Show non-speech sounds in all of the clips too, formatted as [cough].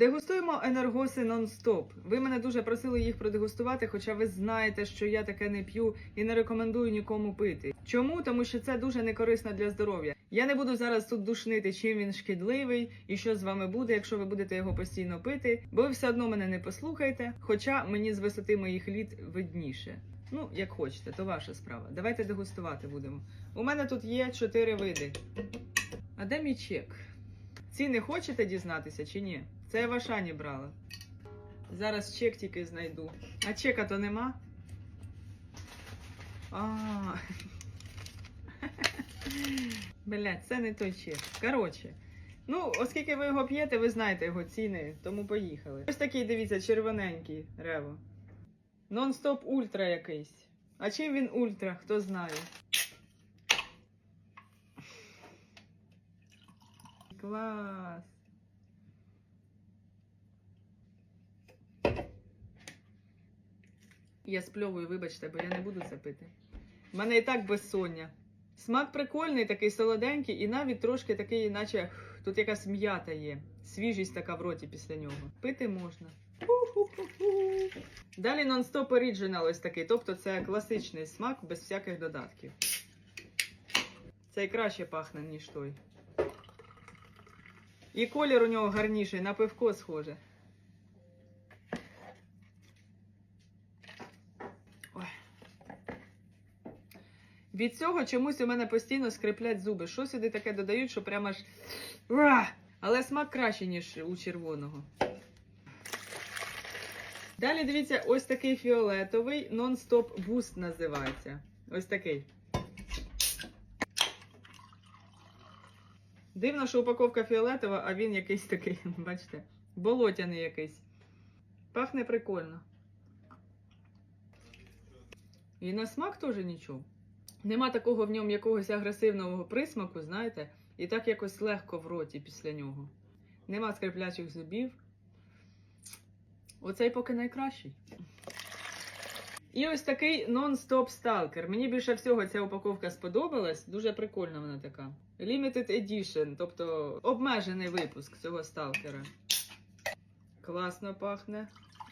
Дегустуємо енергоси нон-стоп. Ви мене дуже просили їх продегустувати, хоча ви знаєте, що я таке не п'ю і не рекомендую нікому пити. Чому? Тому що це дуже некорисно для здоров'я. Я не буду зараз тут душнити, чим він шкідливий і що з вами буде, якщо ви будете його постійно пити, бо ви все одно мене не послухаєте. Хоча мені з висоти моїх літ видніше. Ну, як хочете, то ваша справа. Давайте дегустувати будемо. У мене тут є чотири види. А де мій чек? Ціни хочете дізнатися чи ні? Це я в Ашані брала. Зараз чек тільки знайду. А чека то нема? А. [laughs] Блять, це не той чек. Коротше. Ну, оскільки ви його п'єте, ви знаєте його ціни, тому поїхали. Ось такий, дивіться, червоненький рево. Нон-стоп ультра якийсь. А чим він ультра, хто знає? Клас. Я спльовую, вибачте, бо я не буду це пити. У мене і так безсоння. Смак прикольний, такий солоденький, і навіть трошки такий, наче тут якась м'ята є. Свіжість така в роті після нього. Пити можна. Далі Non-Stop Original ось такий, тобто це класичний смак без всяких додатків. Цей краще пахне, ніж той. І колір у нього гарніший, на пивко схоже. Від цього чомусь у мене постійно скриплять зуби. Що сюди таке додають, що прямо аж. Але смак краще, ніж у червоного. Далі дивіться, ось такий фіолетовий нон-стоп буст називається. Ось такий. Дивно, що упаковка фіолетова, а він якийсь такий, [laughs] бачите, болотяний якийсь. Пахне прикольно. І на смак теж нічого. Нема такого в ньому якогось агресивного присмаку, знаєте, і так якось легко в роті після нього. Нема скриплячих зубів. Оцей поки найкращий. І ось такий нон-стоп сталкер. Мені більше всього ця упаковка сподобалась. Дуже прикольна вона така. Limited Edition, тобто обмежений випуск цього сталкера. Класно пахне.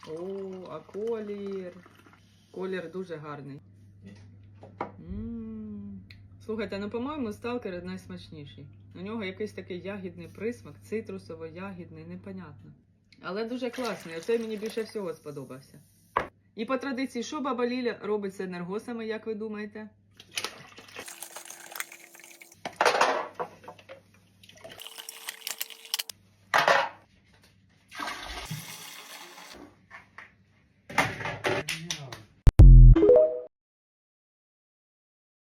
О, а колір. Колір дуже гарний. Слухайте, ну, по-моєму, сталкер найсмачніший. У нього якийсь такий ягідний присмак, цитрусово-ягідний, непонятно. Але дуже класний. Оцей мені більше всього сподобався. І по традиції, що баба Ліля робить з енергосами, як ви думаєте?